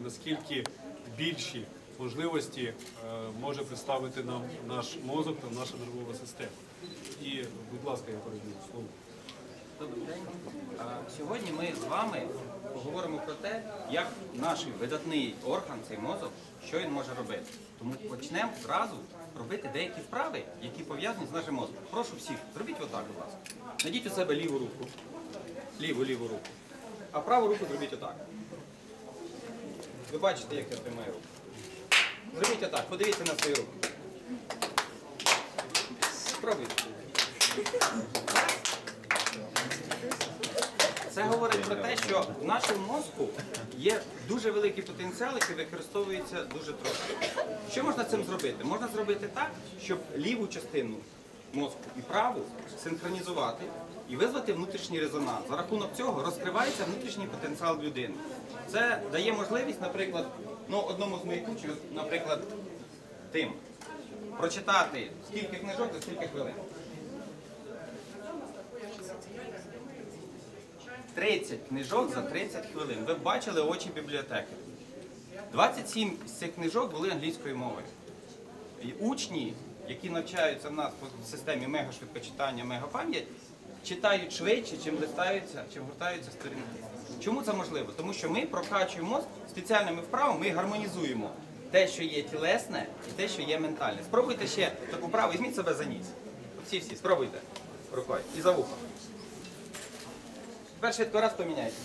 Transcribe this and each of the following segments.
наскільки більші можливості е, може представити нам наш мозок та наша нервова система. І, будь ласка, я передаю слово. Добрий день. Сьогодні ми з вами поговоримо про те, як наш видатний орган, цей мозок, що він може робити. Тому почнемо зразу робити деякі вправи, які пов'язані з нашим мозком. Прошу всіх, зробіть отак, будь ласка. Найдіть у себе ліву руку. Ліву, ліву руку. А праву руку зробіть отак. Ви бачите, як я тримаю руку. Зробіть отак, подивіться на свою руку. Спробуйте. Це говорить про те, що в нашому мозку є дуже великий потенціал, який використовується дуже трошки. Що можна цим зробити? Можна зробити так, щоб ліву частину мозку і праву синхронізувати і визвати внутрішній резонанс. За рахунок цього розкривається внутрішній потенціал людини. Це дає можливість, наприклад, ну, одному з моїх учнів, наприклад, тим, прочитати скільки книжок за скільки хвилин. 30 книжок за 30 хвилин. Ви бачили очі бібліотеки. 27 з цих книжок були англійською мовою. І учні, які навчаються в нас по системі мегашвидкочитання, мегапам'ять, читають швидше, чим листаються, чим гортаються сторінки. Чому це можливо? Тому що ми прокачуємо мозк спеціальними вправами, ми гармонізуємо те, що є тілесне, і те, що є ментальне. Спробуйте ще таку вправу, візьміть себе за ніс. Всі всі, спробуйте рукою. І за вухо. Тепер швидко раз поміняйте.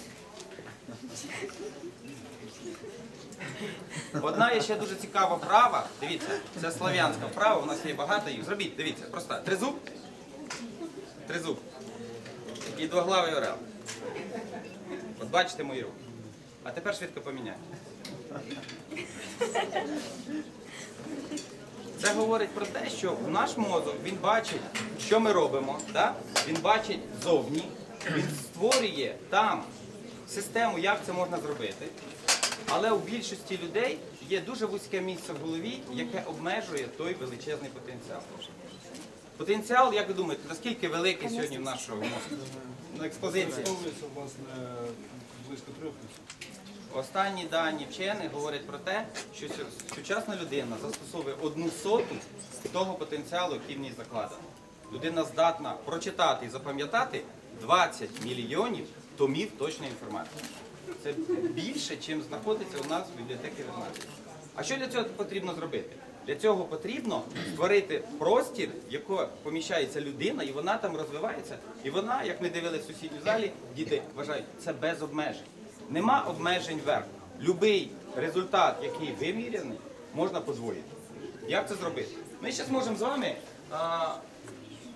Одна є ще дуже цікава вправа. Дивіться, це слав'янська вправа, у нас є багато їх. Зробіть, дивіться, просто тризуб. Тризуб. І двоглавий орел. От бачите мої руки. А тепер швидко поміняйте. Це говорить про те, що наш мозок він бачить, що ми робимо, да? він бачить зовні, він створює там систему, як це можна зробити. Але у більшості людей є дуже вузьке місце в голові, яке обмежує той величезний потенціал. Потенціал, як ви думаєте, наскільки великий сьогодні в нашого мозку? На експозиції. Використовується, власне, близько трьох відсотків. Останні дані вчених говорять про те, що сучасна людина застосовує одну соту того потенціалу, який в ній закладено. Людина здатна прочитати і запам'ятати 20 мільйонів томів точної інформації. Це більше, чим знаходиться у нас в бібліотеці Вернадії. А що для цього потрібно зробити? Для цього потрібно створити простір, в який поміщається людина, і вона там розвивається. І вона, як ми дивилися в сусідній залі, діти вважають, це без обмежень. Нема обмежень вверх. Любий результат, який виміряний, можна подвоїти. Як це зробити? Ми зараз можемо з вами а,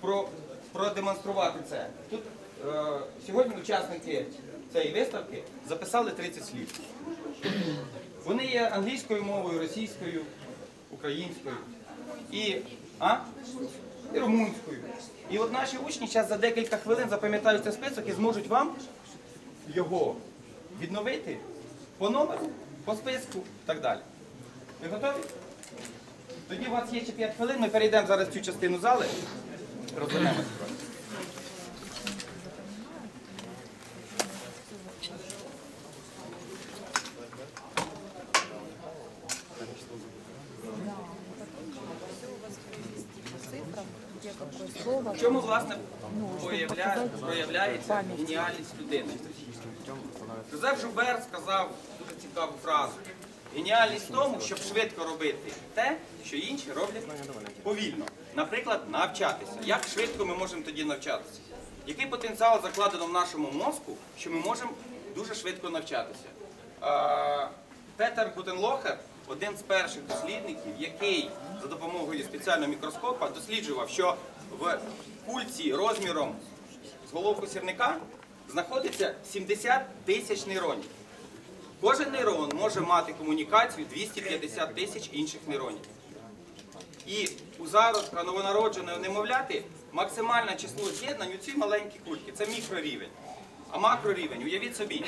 про, продемонструвати це. Тут е, сьогодні учасники цієї виставки записали 30 слів. Вони є англійською мовою, російською, українською і, а? і румунською. І от наші учні зараз за декілька хвилин запам'ятають цей список і зможуть вам його відновити по номеру, по списку і так далі. Ви готові? Тоді у вас є ще 5 хвилин, ми перейдемо зараз в цю частину зали, розвернемося. трохи. цифрам, где какое слово. В чому, власне, Ну, появля... проявляється геніальність людини? Жозеф Жубер сказав дуже цікаву фразу. Геніальність в тому, щоб швидко робити те, що інші роблять повільно. Наприклад, навчатися. Як швидко ми можемо тоді навчатися? Який потенціал закладено в нашому мозку, що ми можемо дуже швидко навчатися? Петер Гутенлохер, один з перших дослідників, який за допомогою спеціального мікроскопа досліджував, що в кульці розміром з головку сірника знаходиться 70 тисяч нейронів. Кожен нейрон може мати комунікацію 250 тисяч інших нейронів. І у зародка новонародженої немовляти максимальне число з'єднань у цій маленькій кульці. Це мікрорівень. А макрорівень, уявіть собі,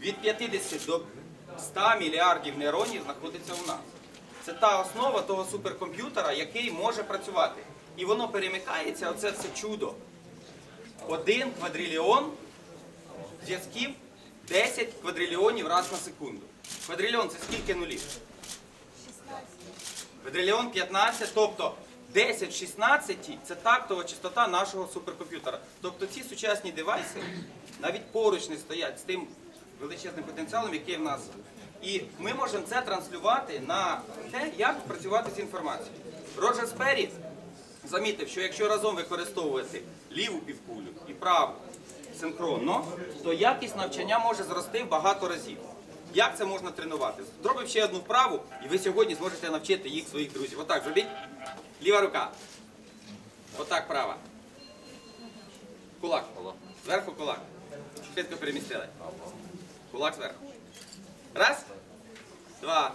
від 50 до 100 мільярдів нейронів знаходиться у нас. Це та основа того суперкомп'ютера, який може працювати. І воно перемикається, оце все чудо. Один квадрильйон зв'язків 10 квадрильйонів раз на секунду. Квадрильйон це скільки нулів? 16. Квадрильйон 15, тобто 10 в 16 це тактова частота нашого суперкомп'ютера. Тобто ці сучасні девайси навіть поруч не стоять з тим величезним потенціалом, який в нас. І ми можемо це транслювати на те, як працювати з інформацією. Роджер Сперрі замітив, що якщо разом використовувати ліву півкулю і праву синхронно, то якість навчання може зрости в багато разів. Як це можна тренувати? Зробив ще одну вправу, і ви сьогодні зможете навчити їх своїх друзів. Отак зробіть. Ліва рука. Отак права. Кулак. Зверху кулак. Швидко перемістили. Кулак зверху. Раз. Два.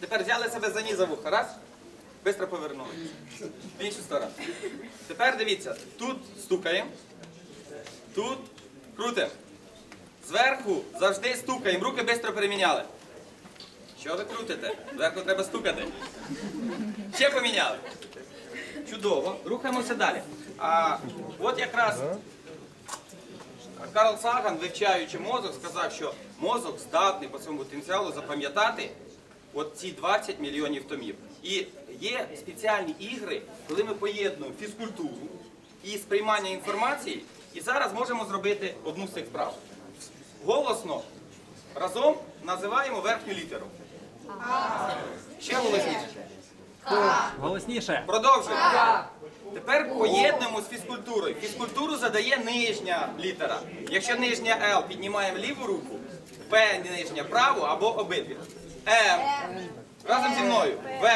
Тепер взяли себе за ніс за вуха. Раз. Бистро повернули. В іншу сторону. Тепер дивіться, тут стукаємо, тут крутимо. Зверху завжди стукаємо, руки швидко переміняли. Що ви крутите? Зверху треба стукати. Ще поміняли. Чудово. Рухаємося далі. А от якраз Карл Саган, вивчаючи мозок, сказав, що мозок здатний по своєму потенціалу запам'ятати от ці 20 мільйонів томів. І є спеціальні ігри, коли ми поєднуємо фізкультуру і сприймання інформації, і зараз можемо зробити одну з цих вправ. Голосно разом називаємо верхню літеру. Ще голосніше. Голосніше. Продовжуємо. Тепер поєднуємо з фізкультурою. Фізкультуру задає нижня літера. Якщо нижня Л піднімаємо ліву руку, П нижня праву або обидві. М. Разом зі мною. В.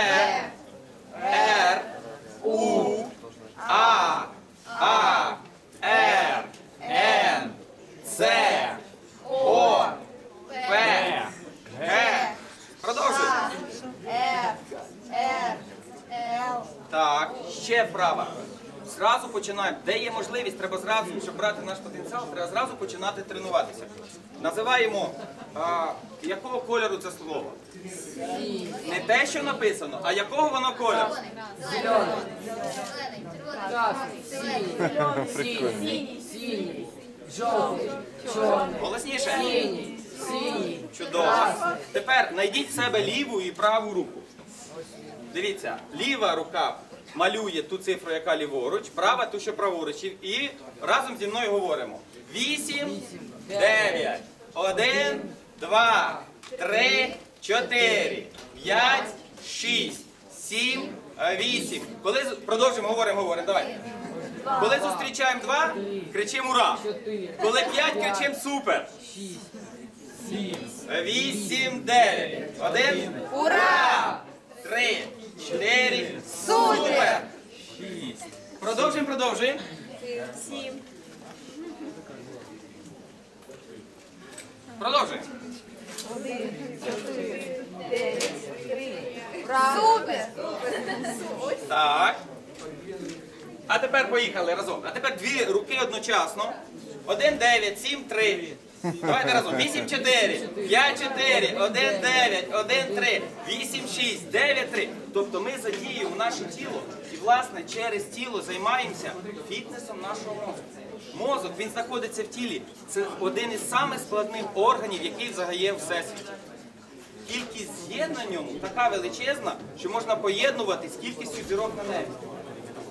Р. У. А. А. Р. Н. С. О. П. Г. Продовжуємо. Так, ще вправа. Зразу починаємо. Де є можливість, треба зразу, щоб брати наш потенціал, треба зразу починати тренуватися. Називаємо, а, якого кольору це слово? Не те, що написано, а якого воно кольору? Синій, синій, жовтий, чорний, Голосніше. синій, синій, Чудово. Тепер знайдіть в себе ліву і праву руку. Дивіться, ліва рука малює ту цифру, яка ліворуч, права ту, що праворуч. І- разом зі мною говоримо. Вісім, дев'ять, один, два, три, чотири, п'ять, шість, сім, е, вісім. Коли продовжимо, говоримо, говоримо. Давай. Коли зустрічаємо два, кричимо ура. Коли п'ять, кричимо супер. шість, Вісім, дев'ять. Один. Ура! Три, чотири. Супер! Шість. Продовжуємо, продовжуємо. Сім. Продовжуємо. Супер. Так. А тепер поїхали разом. А тепер дві руки одночасно. Один, дев'ять, сім, три. Давайте разом. Вісім, чотири, п'ять, чотири, один, дев'ять, один, три, вісім, шість, дев'ять, три. Тобто ми задіюємо наше тіло і, власне, через тіло займаємося фітнесом нашого мозку. Мозок, він знаходиться в тілі. Це один із самих складних органів, який взагалі є в всесвіті. Кількість з'єднань на ньому така величезна, що можна поєднувати з кількістю зірок на небі.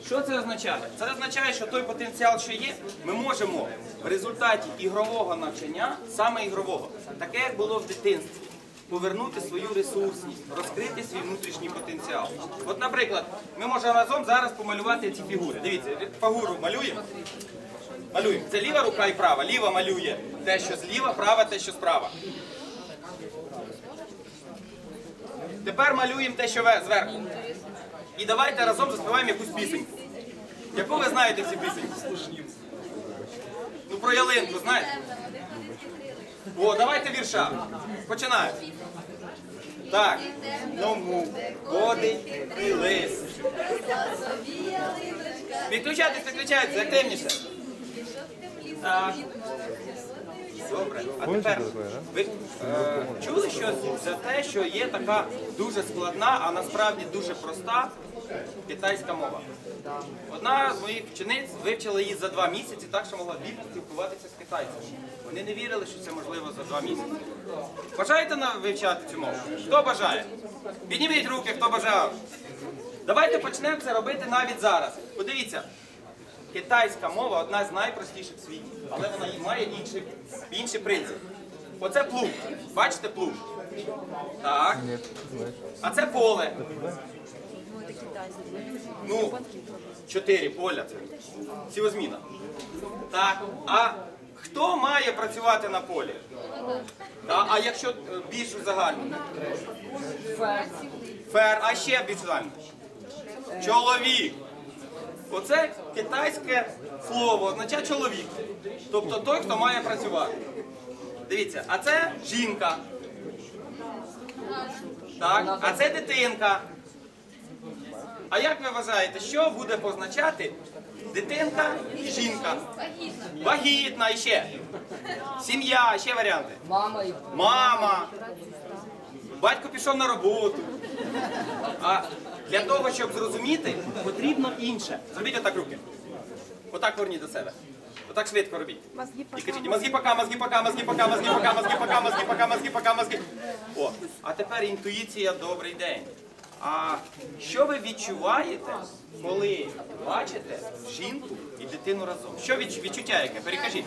Що це означає? Це означає, що той потенціал, що є, ми можемо в результаті ігрового навчання, саме ігрового, таке як було в дитинстві, повернути свою ресурсність, розкрити свій внутрішній потенціал. От, наприклад, ми можемо разом зараз помалювати ці фігури. Дивіться, фігуру малюємо. Малюємо. Це ліва рука і права. Ліва малює те, що зліва, права те, що справа. Тепер малюємо те, що зверху. І давайте разом заспіваємо якусь пісеньку. Яку ви знаєте цю пісеньку? Ну про ялинку, знаєте? О, давайте вірша. Починаємо. Так. Ному ходить і лис. Підключайтесь, підключайтесь, активніше. Так. Добре. А тепер ви е, чули щось за те, що є така дуже складна, а насправді дуже проста китайська мова? Одна з моїх вчениць вивчила її за два місяці, так що могла вільно спілкуватися з китайцями. Вони не вірили, що це можливо за два місяці. Бажаєте на- вивчати цю мову? Хто бажає? Підніміть руки, хто бажав. Давайте почнемо це робити навіть зараз. Подивіться, китайська мова одна з найпростіших в світі, але вона має інший, інший принцип. Оце плуг. Бачите плуг? Так. А це поле. Ну, чотири поля це. Сівозміна. Так. А хто має працювати на полі? Так. А якщо е, більш загально? Фер, а ще більш загально? Чоловік. Оце китайське слово означає чоловік. Тобто той, хто має працювати. Дивіться, а це жінка. Так, а це дитинка. А як ви вважаєте, що буде позначати дитинка і жінка? Вагітна і ще. Сім'я, ще варіанти. Мама Мама. Батько пішов на роботу. А для того, щоб зрозуміти, потрібно інше. Зробіть отак руки. Отак верніть до себе. Отак швидко робіть. І кажіть, мозги пока, мозги пока, мозги пока, мозги пока, мозги пока, мозги пока, мозги пока, мозги. О, а тепер інтуїція добрий день. А що ви відчуваєте, коли бачите жінку і дитину разом? Що відч- відчуття яке? Перекажіть.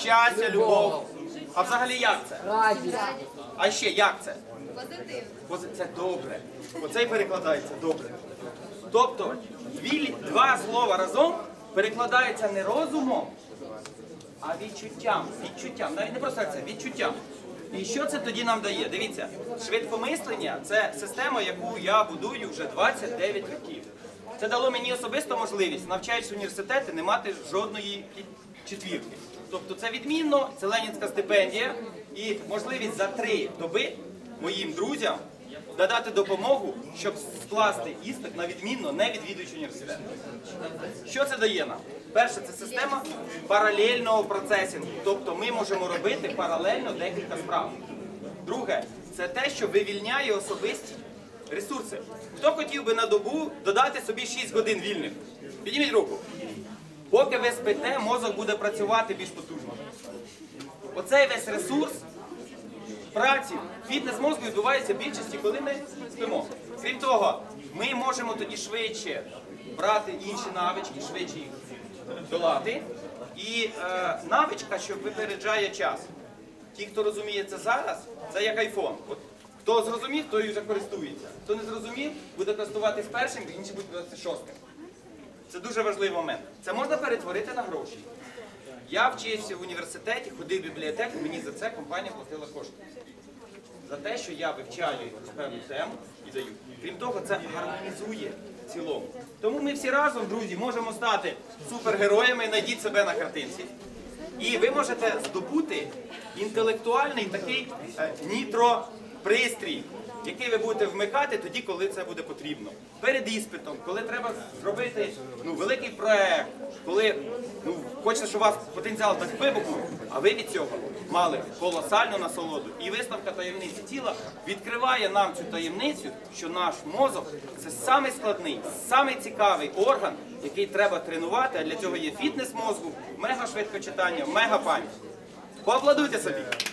Щастя, любов. А взагалі як це? радість. А ще як це? Позитивно. Це добре. Оце і перекладається добре. Тобто дві, два слова разом перекладаються не розумом, а відчуттям. Відчуттям. Навіть не просто це, відчуттям. І що це тоді нам дає? Дивіться, швидкомислення це система, яку я будую вже 29 років. Це дало мені особисто можливість, навчаючись в університеті, не мати жодної четвірки. Тобто це відмінно, це ленінська стипендія і можливість за три доби моїм друзям додати допомогу, щоб скласти іспит на відмінно, не відвідуючи університет. Що це дає нам? Перше, це система паралельного процесінгу. Тобто ми можемо робити паралельно декілька справ. Друге, це те, що вивільняє особисті ресурси. Хто хотів би на добу додати собі 6 годин вільних? Підніміть руку. Поки ви спите, мозок буде працювати більш потужно. Оцей весь ресурс праці, фітнес мозку відбувається в більшості, коли ми спимо. Крім того, ми можемо тоді швидше брати інші навички, швидше їх долати. І е, навичка, що випереджає час. Ті, хто розуміє це зараз, це як айфон. От, хто зрозумів, той вже користується. Хто не зрозумів, буде користуватись першим, інші будуть користуватися шостим. Це дуже важливий момент. Це можна перетворити на гроші. Я вчився в університеті, ходив в бібліотеку, мені за це компанія платила кошти. За те, що я вивчаю певну тему і даю. Крім того, це гармонізує в цілому. Тому ми всі разом, друзі, можемо стати супергероями, знайдіть себе на картинці. І ви можете здобути інтелектуальний такий е, нітропристрій, який ви будете вмикати тоді, коли це буде потрібно. Перед іспитом, коли треба зробити ну, великий проект, коли ну, хочете, щоб у вас потенціал так вибухнув, а ви від цього мали колосальну насолоду. І виставка таємниці тіла відкриває нам цю таємницю, що наш мозок це самий складний, самий цікавий орган, який треба тренувати, а для цього є фітнес мозку, мега швидкочитання, мега пам'ять. Поаплодуйте собі.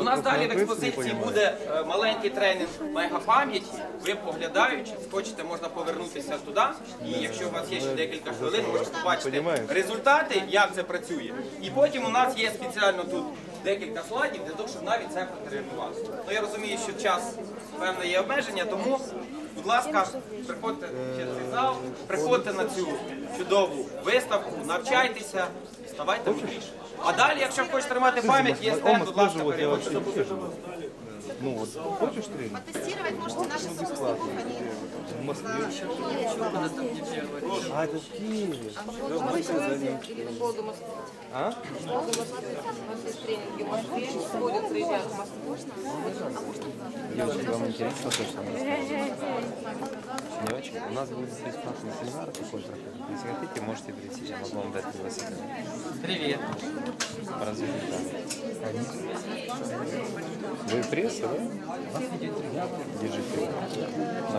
У нас далі в експозиції буде е, маленький тренінг мегапам'яті. Ви поглядаючи, хочете, можна повернутися туди. І якщо у вас є ще декілька хвилин, можете побачити результати, як це працює. І потім у нас є спеціально тут декілька слайдів для того, щоб навіть це протренувати. Ну я розумію, що час певне є обмеження, тому, будь ласка, приходьте в цей зал, приходьте на цю чудову виставку, навчайтеся, ставайте мудріше. А далі, якщо хочеш тримати пам'ять, є стенд, будь ласка, переводьте. Ну вот, хочешь тренинг? Тестировать можете наші собственные они Москве. А, это в Киеве. или по поводу Москвы. А? У нас есть тренинги в Москве, ходят, приезжают в Москву. Девочки, вам интересно точно? Не очень. У нас будет бесплатный семинар такой проходить. Если хотите, можете прийти. Я могу вам дать пригласительный Привіт. по развитию. Вы пресса, да? Держите. На